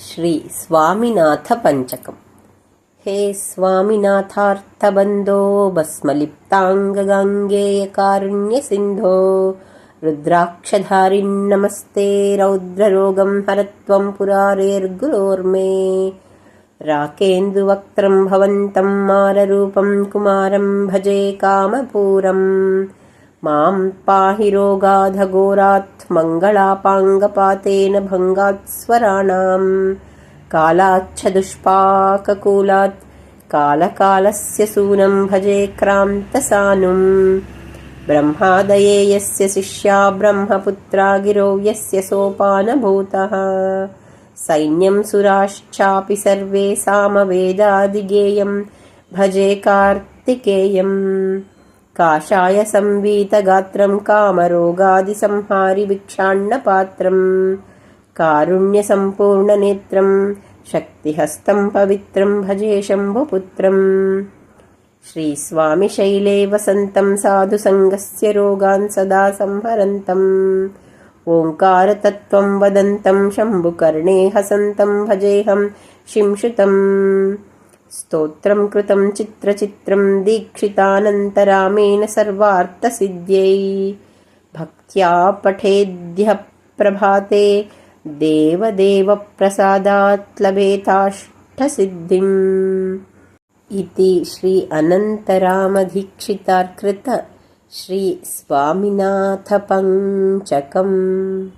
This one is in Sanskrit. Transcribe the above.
श्री स्वामिनाथपञ्चकम् हे स्वामिनाथार्थबन्धो भस्मलिप्ताङ्गगाङ्गेयकारुण्यसिन्धो रुद्राक्षधारिन्नमस्ते रौद्ररोगं हरत्वं पुरारेर्गुरोर्मे। राकेन्दुवक्त्रं भवन्तं माररूपं कुमारं भजे कामपूरम्। मां पाहि रोगाधघोरात् मङ्गलापाङ्गपातेन भङ्गात्स्वराणाम्। कालाच्छदुष्पाककूलात् कालकालस्य सूनं भजे क्रान्तसानुम्। ब्रह्मादये यस्य शिष्या ब्रह्मपुत्रा गिरो यस्य सोपानभूतः। सैन्यं सुराश्चापि सर्वे सामवेदादिगेयं भजे कार्तिकेयम् काषाय संवीतगात्रं कामरोगादिसंहारि भिक्षाण्णपात्रम् कारुण्यसम्पूर्णनेत्रं शक्तिहस्तं पवित्रं भजे शम्भुपुत्रम् श्रीस्वामिशैले वसन्तं साधुसङ्गस्य रोगान् सदा संहरन्तम् ओङ्कारतत्त्वं वदन्तं शम्भुकर्णे हसन्तं भजेऽहं शिंशुतम् स्तोत्रं कृतं चित्रचित्रं दीक्षितानन्तरामेण सर्वार्थसिद्ध्यै। भक्त्या पठेद्यः प्रभाते देवदेवप्रसादात् लभेताष्टसिद्धिम् इति श्री अनन्तरामदीक्षितार्कृत श्रीस्वामिनाथपञ्चकम्